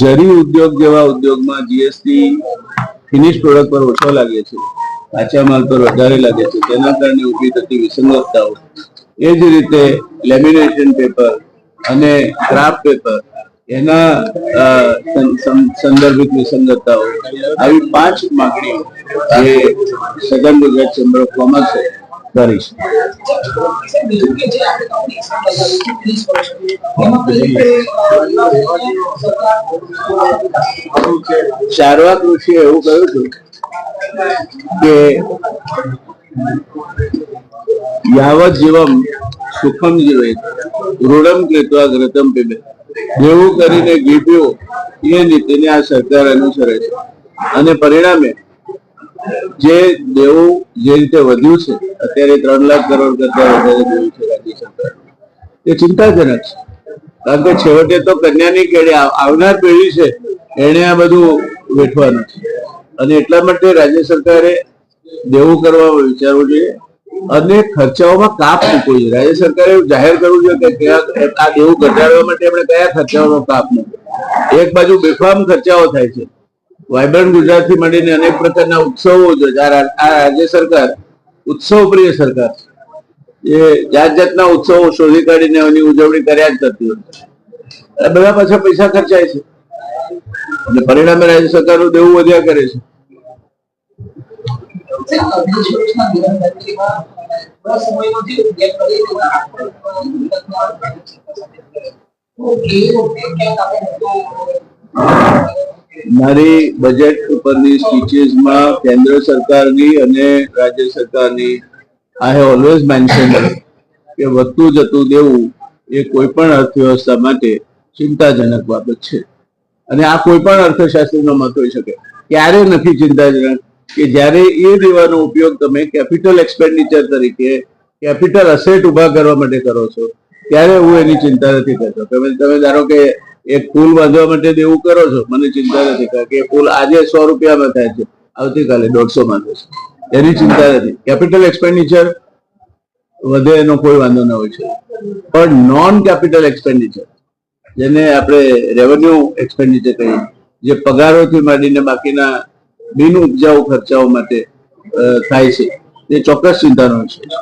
જરી ઉદ્યોગ જેવા ઉદ્યોગમાં જીએસટી ફિનિશ પ્રોડક્ટ પર ઓછો લાગે છે, કાચા માલ પર વધારે લાગે છે તેના કારણે ઊભી થતી વિસંગતતાઓ. એ જ રીતે લેમિનેશન પેપર અને ક્રાફ્ટ પેપર એના સંદર્ભિત વિસંગતતાઓ. આવી પાંચ માંગણીઓ જે સઘન ગુજરાત ચેમ્બર ઓફ કોમર્સે કરી છે ચારવા કૃષિએ એવું કહ્યું હતું કે યાવત જીવમ સુખમ જીવે ઋણમ કૃત્વા ગ્રતમ પીબે. જેવું કરીને ગીપ્યો એ નીતિને આ સરકાર અનુસરે છે. અને પરિણામે જે દેવું જે રીતે વધ્યું છે અત્યારે ત્રણ લાખ કરોડ કરતા વધારે જોયું છે, રાજ્ય સરકાર. એ ચિંતાજનક છે. કારણ કે છેવટે તો કન્યાની કેળે આવનાર પેઢી છે એને આ બધું વેઠવાનું છે. અને એટલા માટે રાજ્ય સરકારે દેવું કરવા વિચારવું જોઈએ અને ખર્ચાઓમાં કાપ મૂકવો જોઈએ. રાજ્ય સરકારે જાહેર કરવું જોઈએ કે કયા આ દેવું ઘટાડવા માટે આપણે કયા ખર્ચાઓનો કાપ મૂકો એક બાજુ બેફામ ખર્ચાઓ થાય છે. વાયબ્રન્ટ ગુજરાતથી માંડીને અનેક પ્રકારના ઉત્સવો આ રાજ્ય સરકાર ઉત્સવ પ્રિય સરકાર એ જાત જાતના ઉત્સવો શોધી કાઢીને એની ઉજવણી કર્યા જ કરતી હોય. બધા પાછા પૈસા ખર્ચાય છે. અને પરિણામે રાજ્ય સરકારનું દેવું વધ્યા કરે છે. મારી બજેટ ઉપરની સ્પીચીસમાં કેન્દ્ર સરકારની અને રાજ્ય સરકારની આઈ હેવ ઓલવેઝ મેન્શન કે વધતું જતું દેવું એ કોઈ પણ અર્થવ્યવસ્થા માટે ચિંતાજનક બાબત છે. અને આ કોઈ પણ અર્થશાસ્ત્રીનો મત હોઈ શકે. ક્યારે નથી ચિંતાજનક કે જ્યારે એ દેવાનો ઉપયોગ તમે કેપિટલ એક્સપેન્ડિચર તરીકે કેપિટલ અસેટ ઊભા કરવા માટે કરો છો, ત્યારે હું એની ચિંતા નથી કરતો. તમે તમે ધારો કે એક પુલ બાંધવા માટે દેવું કરો છો? મને ચિંતા નથી, કારણ કે પુલ આજે સો રૂપિયામાં થાય છે. આવતીકાલે દોઢસો માં થશે. એની ચિંતા નથી. કેપિટલ એક્સપેન્ડિચર વધે એનો કોઈ વાંધો ન હોય છે. પણ નોન કેપિટલ એક્સપેન્ડિચર જેને આપણે રેવન્યુ એક્સપેન્ડિચર કહીએ, જે પગારોથી માંડીને બાકીના બિન ઉપજાઉ ખર્ચાઓ માટે થાય છે, એ ચોક્કસ ચિંતાનો વિષય છે.